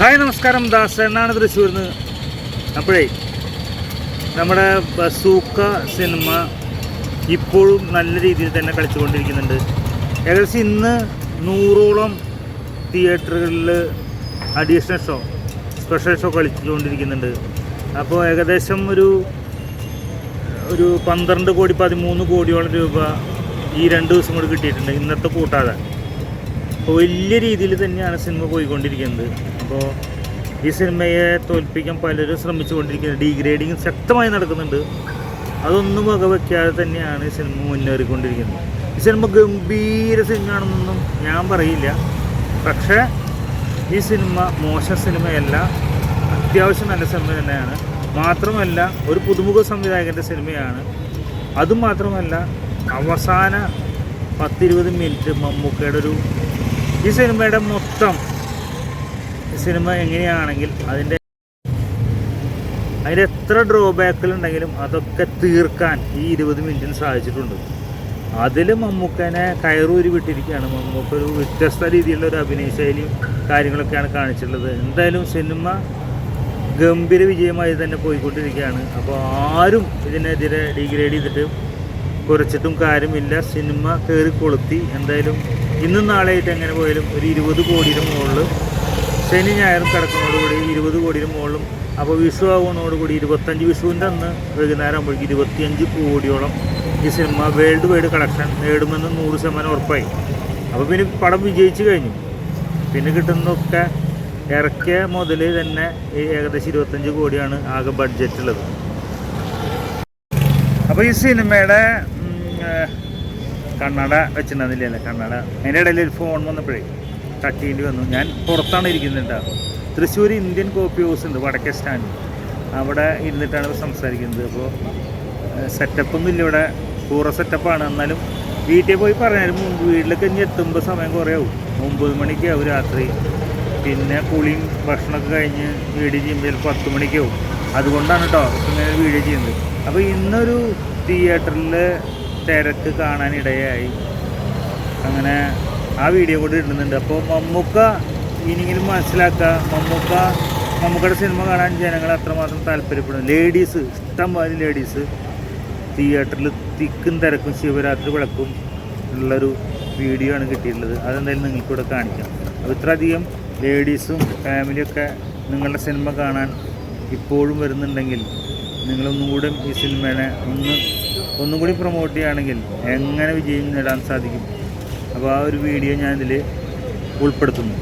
Hi നമസ്കാരം. ദാസ് എന്നാണ് തൃശ്ശൂരിൽ നിന്ന് അപ്പോഴേ നമ്മുടെ ബസൂക്ക സിനിമ ഇപ്പോഴും നല്ല രീതിയിൽ തന്നെ കളിച്ചുകൊണ്ടിരിക്കുന്നുണ്ട്. ഏകദേശം ഇന്ന് നൂറോളം തിയേറ്ററുകളിൽ അഡീഷണൽ ഷോ സ്പെഷ്യൽ ഷോ കളിച്ചുകൊണ്ടിരിക്കുന്നുണ്ട്. അപ്പോൾ ഏകദേശം ഒരു ഒരു പന്ത്രണ്ട് കോടി പതിമൂന്ന് കോടിയോളം രൂപ ഈ രണ്ട് ദിവസം കൂടി കിട്ടിയിട്ടുണ്ട് ഇന്നത്തെ കൂട്ടാതെ. അപ്പോൾ വലിയ രീതിയിൽ തന്നെയാണ് സിനിമ പോയിക്കൊണ്ടിരിക്കുന്നത്. അപ്പോൾ ഈ സിനിമയെ തോൽപ്പിക്കാൻ പലരും ശ്രമിച്ചുകൊണ്ടിരിക്കുന്നത് ഡീഗ്രേഡിങ് ശക്തമായി നടക്കുന്നുണ്ട്. അതൊന്നും വകവയ്ക്കാതെ തന്നെയാണ് ഈ സിനിമ മുന്നേറിക്കൊണ്ടിരിക്കുന്നത്. ഈ സിനിമ ഗംഭീര സിനിമയാണെന്നൊന്നും ഞാൻ പറയില്ല. പക്ഷേ ഈ സിനിമ മോശം സിനിമയല്ല. അത്യാവശ്യം നല്ല സിനിമ തന്നെയാണ്. മാത്രമല്ല ഒരു പുതുമുഖ സംവിധായകന്റെ സിനിമയാണ്. അതുമാത്രമല്ല അവസാന പത്തിരുപത് മിനിറ്റ് മമ്മൂക്കയുടെ ഒരു ഈ സിനിമയുടെ മൊത്തം സിനിമ എങ്ങനെയാണെങ്കിൽ അതിന്റെ അതിന്റെ എത്ര ഡ്രോബാക്കുകളുണ്ടെങ്കിലും അതൊക്കെ തീർക്കാൻ ഈ ഇരുപത് മിനിറ്റിന് സാധിച്ചിട്ടുണ്ട്. അതിൽ മമ്മൂക്കനെ കയറൂരി വിട്ടിരിക്കുകയാണ്. മമ്മൂക്ക ഒരു വ്യത്യസ്ത രീതിയിലുള്ള ഒരു അഭിനയ ശൈലിയും കാര്യങ്ങളൊക്കെയാണ് കാണിച്ചിട്ടുള്ളത്. എന്തായാലും സിനിമ ഗംഭീര വിജയമായി തന്നെ പോയിക്കൊണ്ടിരിക്കുകയാണ്. അപ്പോൾ ആരും ഇതിനെതിരെ ഡിഗ്രേഡ് ചെയ്തിട്ട് കുറച്ചിട്ടും കാര്യമില്ല. സിനിമ കയറി കൊളുത്തി. എന്തായാലും ഇന്നും നാളെയായിട്ട് എങ്ങനെ പോയാലും ഒരു ഇരുപത് കോടിയുടെ മുകളിൽ ശനി ഞായറും കിടക്കുന്നതോടുകൂടി ഇരുപത് കോടിയുടെ മുകളിലും. അപ്പോൾ വിഷു ആവുന്നതോടുകൂടി ഇരുപത്തഞ്ച് വിഷുവിന്റെ അന്ന് വൈകുന്നേരം ആകുമ്പോഴേക്കും ഇരുപത്തിയഞ്ച് കോടിയോളം ഈ സിനിമ വേൾഡ് വൈഡ് കളക്ഷൻ നേടുമെന്ന് നൂറ് ശതമാനം ഉറപ്പായി. അപ്പോൾ പിന്നെ പടം വിജയിച്ചു കഴിഞ്ഞു. പിന്നെ കിട്ടുന്നതൊക്കെ ഇറക്കിയ മുതൽ തന്നെ ഏകദേശം ഇരുപത്തഞ്ച് കോടിയാണ് ആകെ ബഡ്ജറ്റുള്ളത് അപ്പോൾ ഈ സിനിമയുടെ കണ്ണട വെച്ചിട്ടുണ്ടെന്നില്ല കണ്ണട. അതിന്റെ ഇടയിൽ ഒരു ഫോൺ വന്നപ്പോഴേ തട്ടേണ്ടി വന്നു. ഞാൻ പുറത്താണ് ഇരിക്കുന്നുണ്ടാവും തൃശ്ശൂർ ഇന്ത്യൻ കോപ്പി ഹൗസ് ഉണ്ട് വടക്കേ സ്റ്റാൻഡ് അവിടെ ഇരുന്നിട്ടാണ് സംസാരിക്കുന്നത്. അപ്പോൾ സെറ്റപ്പൊന്നും ഇല്ല ഇവിടെ. പൂറ സെറ്റപ്പാണ് എന്നാലും വീട്ടിൽ പോയി പറഞ്ഞാലും വീട്ടിലേക്ക് ഇനി എത്തുമ്പോൾ സമയം കുറേ ആവും. ഒമ്പത് മണിക്കാവും രാത്രി. പിന്നെ കുളിയും ഭക്ഷണമൊക്കെ കഴിഞ്ഞ് വീഡിയോ ചെയ്യുമ്പോൾ പത്ത് മണിക്കാവും അതുകൊണ്ടാണ് കേട്ടോ ഇങ്ങനെ വീഡിയോ ചെയ്യുന്നത്. അപ്പോൾ ഇന്നൊരു തിയേറ്ററിൽ തിരക്ക് കാണാനിടയായി. അങ്ങനെ ആ വീഡിയോ കൂടി ഇടുന്നുണ്ട്. അപ്പോൾ മമ്മൂക്ക ഇനിയെങ്കിലും മനസ്സിലാക്കുക മമ്മൂക്ക മമ്മൂക്കയുടെ സിനിമ കാണാൻ ജനങ്ങൾ അത്രമാത്രം താല്പര്യപ്പെടും. ലേഡീസ് ഇഷ്ടംമാതിരി ലേഡീസ് തിയേറ്ററിൽ തിക്കും തിരക്കും ശിവരാത്രി വിളക്കും ഉള്ളൊരു വീഡിയോ ആണ് കിട്ടിയിട്ടുള്ളത്. അതെന്തായാലും നിങ്ങൾക്കിവിടെ കാണിക്കാം. അപ്പോൾ ഇത്രയധികം ലേഡീസും ഫാമിലിയൊക്കെ നിങ്ങളുടെ സിനിമ കാണാൻ ഇപ്പോഴും വരുന്നുണ്ടെങ്കിൽ നിങ്ങളൊന്നും കൂടെ ഈ സിനിമേനെ ഒന്ന് ഒന്നും കൂടി പ്രൊമോട്ട് ചെയ്യുകയാണെങ്കിൽ എങ്ങനെ വിജയം നേടാൻ സാധിക്കും? അപ്പോൾ ആ ഒരു വീഡിയോ ഞാനിതിൽ ഉൾപ്പെടുത്തുന്നു.